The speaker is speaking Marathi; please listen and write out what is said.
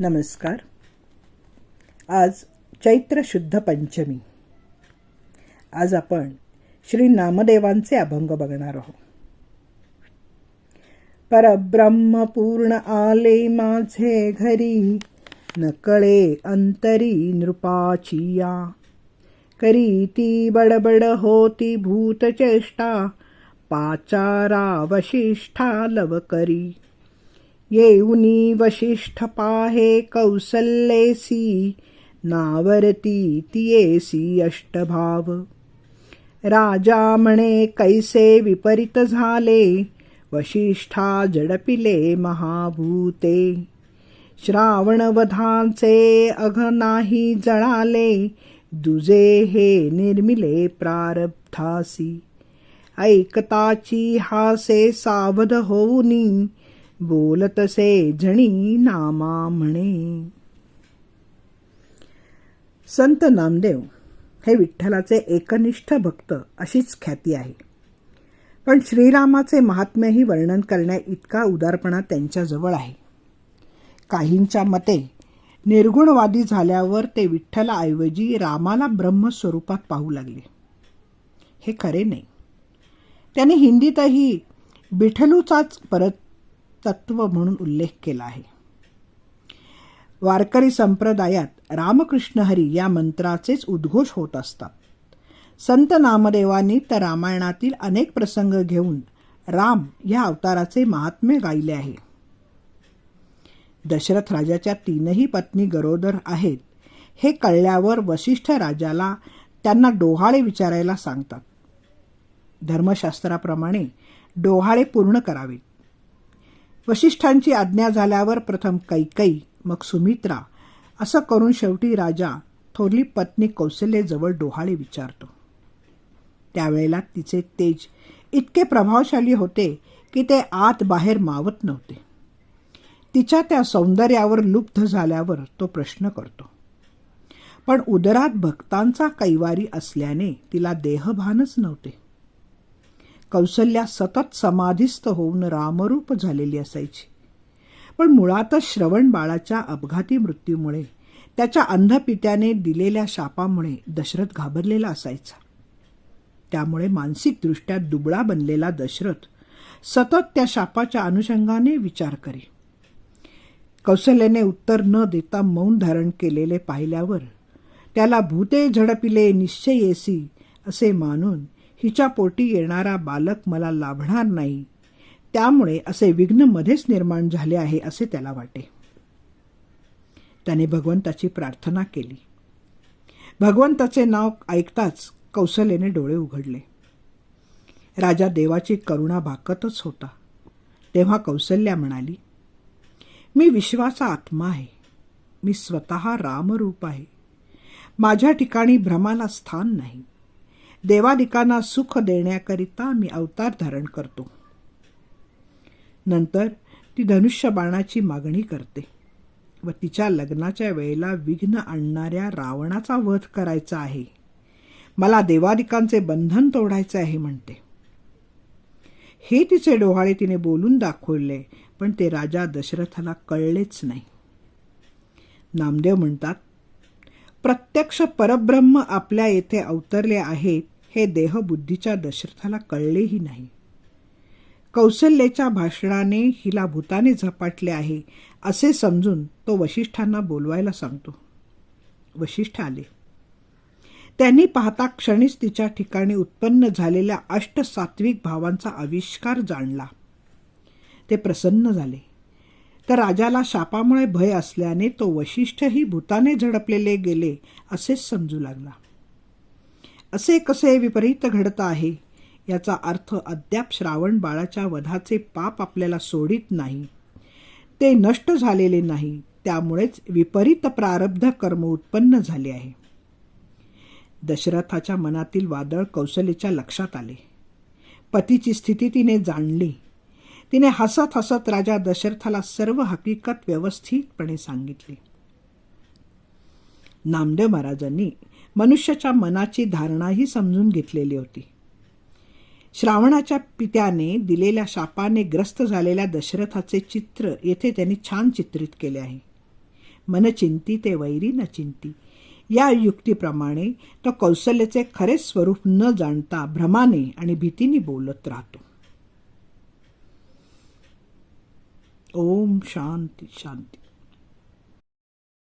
नमस्कार. आज चैत्र शुद्ध पंचमी. आज आपण श्री नामदेवांचे अभंग बघणार आहोत. परब्रह्म पूर्ण आले माझे घरी नकळे अंतरी नृपाचिया करी ती बडबड होती भूतचेष्टा पाचारा वशिष्ठा लवकरी. येऊनी वशिष्ठ पाहे कौसल्येसी नावरती तियेसी अष्टभाव। राजा म्हणे कैसे विपरीत झाले वशिष्ठा जडपिले महाभूते। श्रावणवधांचे अघ नाही जळाले दुजे हे निर्मिले प्रारब्धासी। ऐकताची हासे सावध होऊनी बोलतसे जणी नामा म्हणे. संत नामदेव हे विठ्ठलाचे एकनिष्ठ भक्त अशीच ख्याती आहे. पण श्रीरामाचे महात्म्यही वर्णन करण्या इतका उदारपणा त्यांच्याजवळ आहे. काहींच्या मते निर्गुणवादी झाल्यावर ते विठ्ठलाऐवजी रामाला ब्रह्मस्वरूपात पाहू लागले. हे खरे नाही. त्याने हिंदीतही बिठलूचाच परत तत्व म्हणून उल्लेख केला आहे. वारकरी संप्रदायात रामकृष्ण हरी या मंत्राचेच उद्घोष होत असतात. संत नामदेवांनी तर रामायणातील अनेक प्रसंग घेऊन राम या अवताराचे महात्म्य गायले आहे. दशरथ राजाच्या तीनही पत्नी गरोदर आहेत हे कळल्यावर वशिष्ठ राजाला त्यांना डोहाळे विचारायला सांगतात. धर्मशास्त्राप्रमाणे डोहाळे पूर्ण करावेत. वशिष्ठांची आज्ञा झाल्यावर प्रथम कैकई मग सुमित्रा असं करून शेवटी राजा थोरली पत्नी कौशल्यजवळ डोहाळे विचारतो. त्यावेळेला तिचे तेज इतके प्रभावशाली होते की ते आत बाहेर मावत नव्हते. तिच्या त्या सौंदर्यावर लुप्त झाल्यावर तो प्रश्न करतो. पण उदरात भक्तांचा कैवारी असल्याने तिला देहभानच नव्हते. कौशल्या सतत समाधीस्थ होऊन रामरूप झालेली असायची. पण मुळातच श्रवण बाळाच्या अपघाती मृत्यूमुळे त्याच्या अंधपित्याने दिलेल्या शापामुळे दशरथ घाबरलेला असायचा. त्यामुळे मानसिकदृष्ट्या दुबळा बनलेला दशरथ सतत त्या शापाच्या अनुषंगाने विचार करी. कौशल्याने उत्तर न देता मौन धारण केलेले पाहिल्यावर त्याला भूते झडपिले निश्चयेसी असे मानून हिच्या पोटी येणारा बालक मला लाभणार नाही. त्यामुळे असे विघ्न मध्येच निर्माण झाले आहे असे त्याला वाटे. त्याने भगवंताची प्रार्थना केली. भगवंताचे नाव ऐकताच कौशल्याने डोळे उघडले. राजा देवाची करुणा भाकतच होता. तेव्हा कौशल्या म्हणाली मी विश्वाचा आत्मा आहे. मी स्वतः रामरूप आहे. माझ्या ठिकाणी भ्रमाला स्थान नाही. देवादिकांना सुख देण्याकरिता मी अवतार धारण करतो. नंतर ती धनुष्य बाणाची मागणी करते व तिच्या लग्नाच्या वेळेला विघ्न आणणाऱ्या रावणाचा वध करायचा आहे. मला देवादिकांचे बंधन तोडायचे आहे म्हणते. हे तिचे डोहाळे तिने बोलून दाखवले पण ते राजा दशरथाला कळलेच नाही. नामदेव म्हणतात प्रत्यक्ष परब्रह्म आपल्या येथे अवतरले आहेत हे देहबुद्धीच्या दशरथाला कळलेही नाही. कौशल्याच्या भाषणाने हिला भूताने झपाटले आहे असे समजून तो वशिष्ठांना बोलवायला सांगतो. वशिष्ठ आले. त्यांनी पाहता क्षणीच तिच्या ठिकाणी उत्पन्न झालेल्या अष्टसात्विक भावांचा आविष्कार जाणला. ते प्रसन्न झाले. तर राजाला शापामुळे भय असल्याने तो वशिष्ठही भूताने झडपलेले गेले असेच समजू लागला. असे कसे विपरीत घडत आहे? याचा अर्थ अद्याप श्रावण बाळाच्या वधाचे पाप आपल्याला सोडित नाही. ते नष्ट झालेले नाही. त्यामुळेच विपरीत प्रारब्ध कर्म उत्पन्न झाले आहे. दशरथाच्या मनातील वादळ कौशल्याच्या लक्षात आले. पतीची स्थिती तिने जाणली. तिने हसत हसत राजा दशरथाला सर्व हकीकत व्यवस्थितपणे सांगितली. नामदेव महाराजांनी मनुष्याच्या मनाची धारणाही समजून घेतलेली होती. श्रावणाच्या पित्याने दिलेल्या शापाने ग्रस्त झालेल्या दशरथाचे चित्र येथे त्यांनी छान चित्रित केले आहे. मनचिंती ते वैरी न चिंती. या युक्तीप्रमाणे तो कौशल्याचे खरे स्वरूप न जाणता भ्रमाने आणि भीतीने बोलत राहतो. ओम शांती शांती.